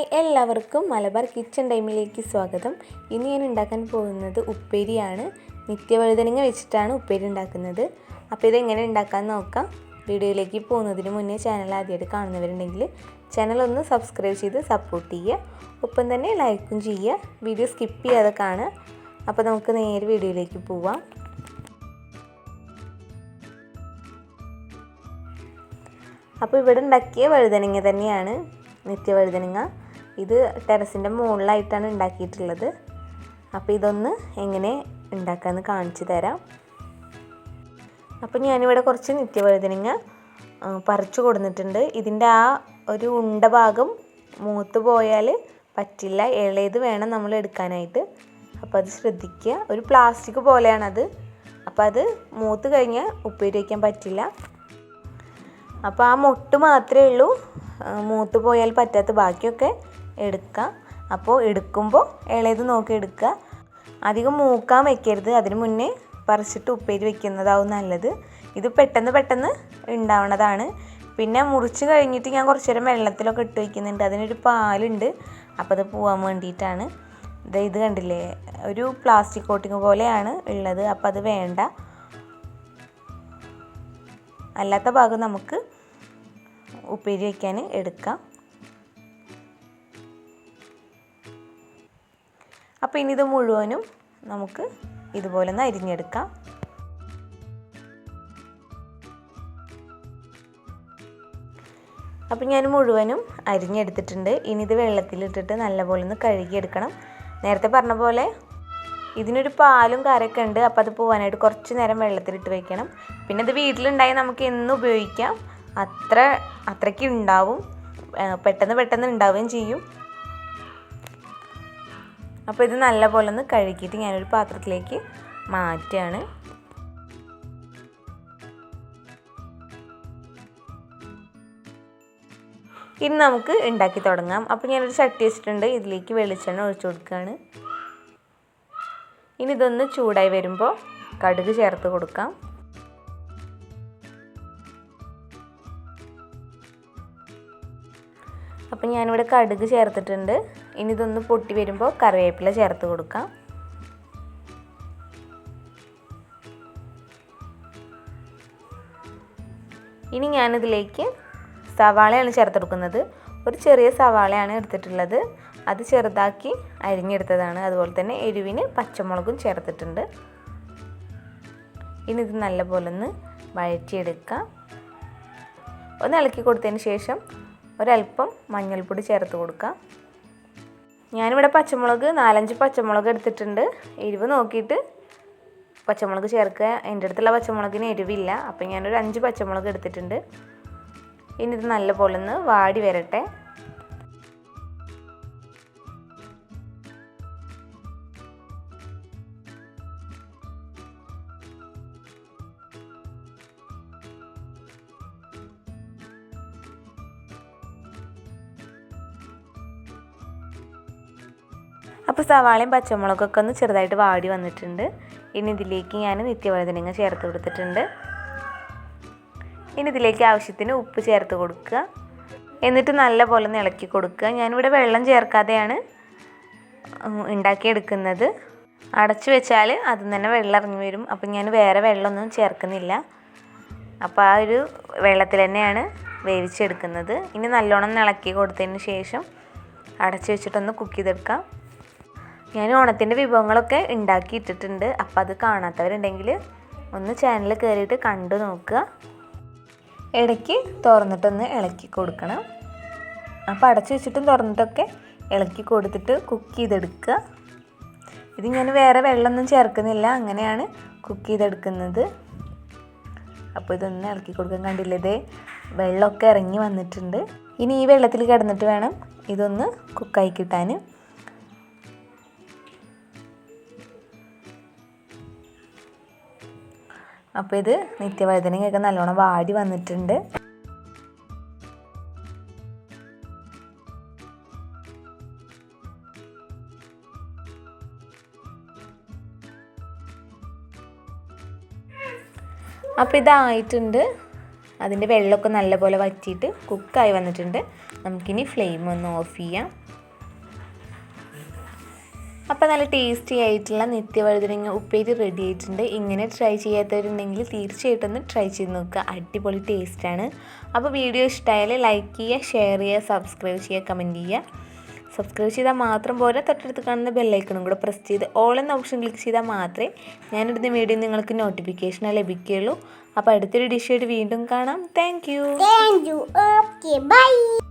Hi എല്ലാവർക്കും Malabar kitchen ടൈമിലേക്ക് സ്വാഗതം. ഇന്ന് ഞാൻ ഉണ്ടാക്കാൻ പോകുന്നത് ഉപ്പേരിയാണ്. നിത്യവഴുതനങ്ങ വെച്ചിട്ടാണ് ഉപ്പേരി ഉണ്ടാക്കുന്നത്. അപ്പോൾ ഇതെങ്ങനെ ഉണ്ടാക്കാൻ നോക്കാം. വീഡിയോയിലേക്ക് പോകുന്നതിന് മുന്നേ ചാനൽ ആദ്യമായിട്ട് കാണുന്നവരുണ്ടെങ്കിൽ ചാനൽ ഒന്ന് സബ്സ്ക്രൈബ് ചെയ്ത് സപ്പോർട്ട് ചെയ്യുക. ഒപ്പം തന്നെ ലൈക്കും ചെയ്യുക. വീഡിയോ സ്കിപ്പ് ചെയ്യാതെ കാണുക. അപ്പോൾ നമുക്ക് നേരെ വീഡിയോയിലേക്ക് പോവാം. അപ്പോൾ ഇവിടെ ഉണ്ടാക്കിയ വഴുതനങ്ങ തന്നെയാണ് നിത്യവഴുതനങ്ങ. ഇത് ടെറസിന്റെ മുകളിലായിട്ടാണ് ഉണ്ടാക്കിയിട്ടുള്ളത്. അപ്പോൾ ഇതൊന്ന് എങ്ങനെ ഉണ്ടാക്കാമെന്ന് കാണിച്ചു തരാം. അപ്പോൾ ഞാനിവിടെ കുറച്ച് നിത്യവഴുതനങ്ങ പറിച്ചു കൊടുത്തിട്ടുണ്ട്. ഇതിന്റെ ആ ഒരു ഉണ്ട ഭാഗം മൂത്ത് പോയാൽ പറ്റില്ല. ഇളയത് വേണം നമ്മൾ എടുക്കാനായിട്ട്. അപ്പോൾ അത് ശ്രദ്ധിക്കുക. ഒരു പ്ലാസ്റ്റിക് പോലെയാണത്. അപ്പോൾ അത് മൂത്ത് കഴിഞ്ഞാൽ ഉപ്പേരി വയ്ക്കാൻ പറ്റില്ല. അപ്പോൾ ആ മൊട്ട് മാത്രമേ ഉള്ളൂ. മൂത്ത് പോയാൽ പറ്റാത്ത ബാക്കിയൊക്കെ എടുക്കാം അപ്പോൾ എടുക്കുമ്പോൾ ഇളയത് നോക്കി എടുക്കുക. അധികം മൂക്കാൻ വെക്കരുത്. അതിന് മുന്നേ പറിച്ചിട്ട് ഉപ്പേരി വെക്കുന്നതാവും നല്ലത്. ഇത് പെട്ടെന്ന് പെട്ടെന്ന് ഉണ്ടാവണതാണ്. പിന്നെ മുറിച്ച് കഴിഞ്ഞിട്ട് ഞാൻ കുറച്ച് നേരം വെള്ളത്തിലൊക്കെ ഇട്ട് വയ്ക്കുന്നുണ്ട് അതിനൊരു പാലുണ്ട്. അപ്പോൾ അത് പോകാൻ വേണ്ടിയിട്ടാണ്. ഇത് കണ്ടില്ലേ? ഒരു പ്ലാസ്റ്റിക് കോട്ടിങ് പോലെയാണ് ഉള്ളത്. അപ്പോൾ അത് വേണ്ട. അല്ലാത്ത ഭാഗം നമുക്ക് ഉപ്പേരി വയ്ക്കാൻ എടുക്കാം. അപ്പോൾ ഇനി ഇത് മുഴുവനും നമുക്ക് ഇതുപോലെ ഒന്ന് അരിഞ്ഞെടുക്കാം. അപ്പം ഞാൻ മുഴുവനും അരിഞ്ഞെടുത്തിട്ടുണ്ട്. ഇനി ഇത് വെള്ളത്തിലിട്ടിട്ട് നല്ലപോലെ ഒന്ന് കഴുകിയെടുക്കണം. നേരത്തെ പറഞ്ഞ പോലെ ഇതിനൊരു പാലും കാരൊക്കെ ഉണ്ട്. അപ്പോൾ അത് പോകാനായിട്ട് കുറച്ച് നേരം വെള്ളത്തിലിട്ട് വെക്കണം. പിന്നെ ഇത് വീട്ടിലുണ്ടായി നമുക്ക് എന്നും ഉപയോഗിക്കാം. അത്ര അത്രയ്ക്ക് ഉണ്ടാവും. പെട്ടെന്ന് പെട്ടെന്ന് ഉണ്ടാവുകയും ചെയ്യും. അപ്പോൾ ഇത് നല്ലപോലെ ഒന്ന് കഴുകിയിട്ട് ഞാനൊരു പാത്രത്തിലേക്ക് മാറ്റുകയാണ്. ഇനി നമുക്ക് ഉണ്ടാക്കി തുടങ്ങാം. അപ്പോൾ ഞാനൊരു ചട്ടി വെച്ചിട്ടുണ്ട്. ഇതിലേക്ക് വെളിച്ചെണ്ണ ഒഴിച്ചു കൊടുക്കുകയാണ്. ഇനി ഇതൊന്ന് ചൂടായി വരുമ്പോൾ കടുക് ചേർത്ത് കൊടുക്കാം. അപ്പം ഞാനിവിടെ കടുക് ചേർത്തിട്ടുണ്ട്. ഇനി ഇതൊന്ന് പൊട്ടി വരുമ്പോൾ കറിവേപ്പില ചേർത്ത് കൊടുക്കാം. ഇനി ഞാനിതിലേക്ക് സവാളയാണ് ചേർത്തെടുക്കുന്നത്. ഒരു ചെറിയ സവാളയാണ് എടുത്തിട്ടുള്ളത്. അത് ചെറുതാക്കി അരിഞ്ഞെടുത്തതാണ്. അതുപോലെ തന്നെ എരിവിന് പച്ചമുളകും ചേർത്തിട്ടുണ്ട്. ഇനി ഇത് നല്ലപോലെ ഒന്ന് വഴറ്റിയെടുക്കാം. ഒന്ന് ഇളക്കി കൊടുത്തതിന് ശേഷം ഒരല്പം മഞ്ഞൾപ്പൊടി ചേർത്ത് കൊടുക്കാം. ഞാനിവിടെ പച്ചമുളക് നാലഞ്ച് പച്ചമുളക് എടുത്തിട്ടുണ്ട്. എരിവ് നോക്കിയിട്ട് പച്ചമുളക് ചേർക്കുക. എന്റെ അടുത്തുള്ള പച്ചമുളകിന് എരിവില്ല. അപ്പം ഞാനൊരു അഞ്ച് പച്ചമുളക് എടുത്തിട്ടുണ്ട്. ഇനി ഇത് നല്ലപോലെ ഒന്ന് വാടി വരട്ടെ. അപ്പോൾ സവാളയും പച്ചമുളകൊക്കെ ഒന്ന് ചെറുതായിട്ട് വാടി വന്നിട്ടുണ്ട്. ഇനി ഇതിലേക്ക് ഞാൻ നിത്യവഴുതനങ്ങ ചേർത്ത് കൊടുത്തിട്ടുണ്ട്. ഇനി ഇതിലേക്ക് ആവശ്യത്തിന് ഉപ്പ് ചേർത്ത് കൊടുക്കുക. എന്നിട്ട് നല്ല പോലെ ഒന്ന് ഇളക്കി കൊടുക്കുക. ഞാനിവിടെ വെള്ളം ചേർക്കാതെയാണ് ഉണ്ടാക്കിയെടുക്കുന്നത്. അടച്ചു വെച്ചാൽ അതിൽ തന്നെ വെള്ളം ഇറങ്ങി വരും. അപ്പം ഞാൻ വേറെ വെള്ളമൊന്നും ചേർക്കുന്നില്ല. അപ്പോൾ ആ ഒരു വെള്ളത്തിൽ തന്നെയാണ് വേവിച്ചെടുക്കുന്നത്. ഇനി നല്ലോണം ഇളക്കി കൊടുത്തതിന് ശേഷം അടച്ചു വെച്ചിട്ടൊന്ന് കുക്ക് ചെയ്തെടുക്കാം. ഞാൻ ഓണത്തിന്റെ വിഭവങ്ങളൊക്കെ ഉണ്ടാക്കി ഇട്ടിട്ടുണ്ട് അപ്പോൾ അത് കാണാത്തവരുണ്ടെങ്കിൽ ഒന്ന് ചാനൽ കയറിയിട്ട് കണ്ടു നോക്കുക. ഇടയ്ക്ക് തുറന്നിട്ടൊന്ന് ഇളക്കി കൊടുക്കണം. അപ്പോൾ അടച്ചു വെച്ചിട്ടും തുറന്നിട്ടൊക്കെ ഇളക്കി കൊടുത്തിട്ട് കുക്ക് ചെയ്തെടുക്കുക. ഇത് ഞാൻ വേറെ വെള്ളമൊന്നും ചേർക്കുന്നില്ല. അങ്ങനെയാണ് കുക്ക് ചെയ്തെടുക്കുന്നത്. അപ്പോൾ ഇതൊന്ന് ഇളക്കി കൊടുക്കാൻ കണ്ടില്ല? വെള്ളമൊക്കെ ഇറങ്ങി വന്നിട്ടുണ്ട്. ഇനി ഈ വെള്ളത്തിൽ കിടന്നിട്ട് വേണം ഇതൊന്ന് കുക്കായി കിട്ടാൻ. അപ്പോൾ ഇത് നിത്യവഴുതനങ്ങയൊക്കെ നല്ലോണം വാടി വന്നിട്ടുണ്ട്. അപ്പോൾ ഇതായിട്ടുണ്ട്. അതിന്റെ വെള്ളമൊക്കെ നല്ലപോലെ വറ്റിയിട്ട് കുക്കായി വന്നിട്ടുണ്ട്. നമുക്കിനി ഫ്ലെയിം ഒന്ന് ഓഫ് ചെയ്യാം. അപ്പോൾ നല്ല ടേസ്റ്റി ആയിട്ടുള്ള നിത്യവഴുതനങ്ങ ഉപ്പേരി റെഡി ആയിട്ടുണ്ട്. ഇങ്ങനെ ട്രൈ ചെയ്യാത്തവരുണ്ടെങ്കിൽ തീർച്ചയായിട്ടും ഒന്ന് ട്രൈ ചെയ്ത് നോക്കുക. അടിപൊളി ടേസ്റ്റാണ് അപ്പോൾ വീഡിയോ ഇഷ്ടമായാൽ ലൈക്ക് ചെയ്യുക ഷെയർ ചെയ്യുക സബ്സ്ക്രൈബ് ചെയ്യുക കമന്റ് ചെയ്യുക. സബ്സ്ക്രൈബ് ചെയ്താൽ മാത്രം പോരാ. തൊട്ടടുത്ത് കാണുന്ന ബെല്ലൈക്കണും കൂടെ പ്രസ് ചെയ്ത് ഓൾ എന്ന ഓപ്ഷൻ ക്ലിക്ക് ചെയ്താൽ മാത്രമേ ഞാനിടുന്ന വീഡിയോ നിങ്ങൾക്ക് നോട്ടിഫിക്കേഷൻ ലഭിക്കുകയുള്ളൂ. അപ്പോൾ അടുത്തൊരു ഡിഷായിട്ട് വീണ്ടും കാണാം. Thank you bye.